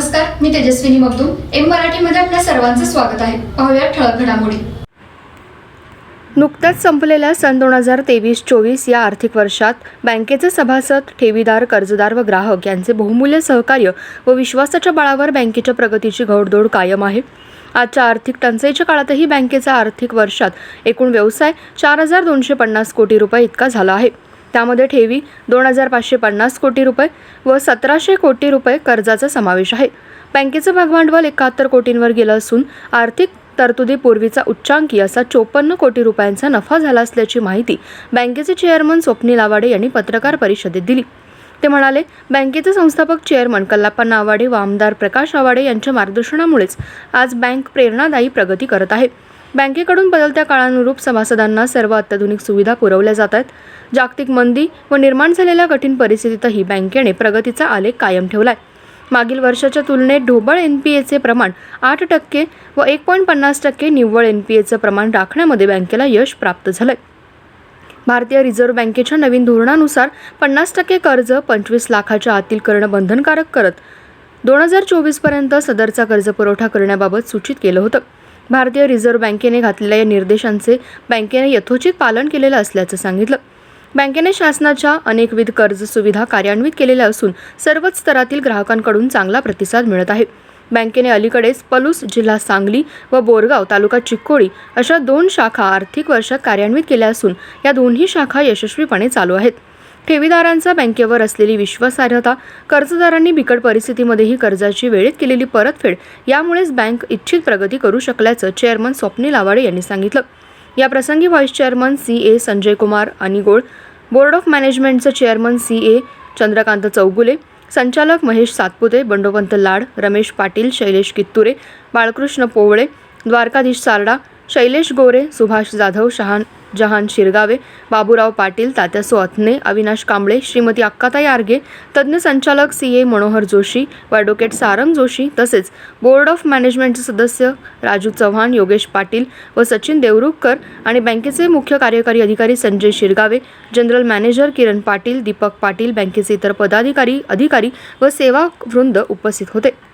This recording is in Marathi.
नमस्कार मी तेजस्विनी मगदूम. एम मराठीमध्ये आपल्या सर्वांचं स्वागत आहे. पाहूया ठळक घडामोडी. नुकत्याच संपलेल्या सन दोन हजार तेवीस चोवीस या आर्थिक वर्षात बँकेचे सभासद ठेवीदार कर्जदार व ग्राहक यांचे बहुमूल्य सहकार्य व विश्वासाच्या बळावर बँकेच्या प्रगतीची घोडदौड कायम आहे. आजच्या आर्थिक टंचाईच्या काळातही बँकेचा आर्थिक वर्षात एकूण व्यवसाय चार हजार दोनशे पन्नास कोटी रुपये इतका झाला आहे. त्यामध्ये ठेवी दोन हजार पाचशे पन्नास कोटी रुपये व सतराशे कोटी रुपये कर्जाचा समावेश आहे. बँकेचं भागभांडवल एकाहत्तर कोटींवर गेलं असून आर्थिक तरतुदी पूर्वीचा उच्चांकी असा चोपन्न कोटी रुपयांचा नफा झाला असल्याची माहिती बँकेचे चेअरमन स्वप्नील आवाडे यांनी पत्रकार परिषदेत दिली. ते म्हणाले बँकेचे संस्थापक चेअरमन कल्लाप्पा आवाडे व आमदार प्रकाश आवाडे यांच्या मार्गदर्शनामुळेच आज बँक प्रेरणादायी प्रगती करत आहे. बँकेकडून बदलत्या काळानुरूप सभासदांना सर्व अत्याधुनिक सुविधा पुरवल्या जात आहेत. जागतिक मंदी व निर्माण झालेल्या कठीण परिस्थितीतही बँकेने प्रगतीचा आलेख कायम ठेवला आहे मागील वर्षाच्या तुलनेत ढोबळ एन पी एचे प्रमाण आठ टक्के व एक पॉईंट पन्नास टक्के निव्वळ एन पी एचं प्रमाण राखण्यामध्ये बँकेला यश प्राप्त झालं आहे भारतीय रिझर्व्ह बँकेच्या नवीन धोरणानुसार पन्नास टक्के कर्ज पंचवीस लाखाच्या आतील करणं बंधनकारक करत दोन हजार चोवीसपर्यंत सदरचा कर्ज पुरवठा करण्याबाबत सूचित केलं होतं. भारतीय रिझर्व्ह बँकेने घातलेल्या या निर्देशांचे बँकेने यथोचित पालन केलेलं असल्याचं सांगितलं. बँकेने शासनाच्या अनेकविध कर्ज सुविधा कार्यान्वित केलेल्या असून सर्वच स्तरातील ग्राहकांकडून चांगला प्रतिसाद मिळत आहे. बँकेने अलीकडेच पलूस जिल्हा सांगली व बोरगाव तालुका चिक्कोडी अशा दोन शाखा आर्थिक वर्षात कार्यान्वित केल्या असून या दोन्ही शाखा यशस्वीपणे चालू आहेत. ठेवीदारांचा बँकेवर असलेली विश्वासार्हता कर्जदारांनी बिकट परिस्थितीमध्येही कर्जाची वेळेत केलेली परतफेड यामुळेच बँक इच्छित प्रगती करू शकल्याचं चेअरमन स्वप्नील आवाडे यांनी सांगितलं. या प्रसंगी vice chairman C A Sanjay Kumar Anigol board of मॅनेजमेंटचे chairman C A Chandrakant Chougule संचालक महेश सातपुते बंडोपंत लाड रमेश पाटील शैलेश कित्तुरे बाळकृष्ण पोवळे द्वारकाधीश सारडा शैलेश गोरे सुभाष जाधव शहान जहान शिरगावे बाबूराव पाटील तात्या अथने अविनाश कांबळे श्रीमती अक्काताई आर्गे तज्ज्ञ संचालक सी ए मनोहर जोशी व ॲडव्होकेट सारंग जोशी तसेच बोर्ड ऑफ मॅनेजमेंटचे सदस्य राजू चव्हाण योगेश पाटील व सचिन देवरुखकर आणि बँकेचे मुख्य कार्यकारी अधिकारी संजय शिरगावे जनरल मॅनेजर किरण पाटील दीपक पाटील बँकेचे इतर पदाधिकारी अधिकारी व सेवा वृंद उपस्थित होते.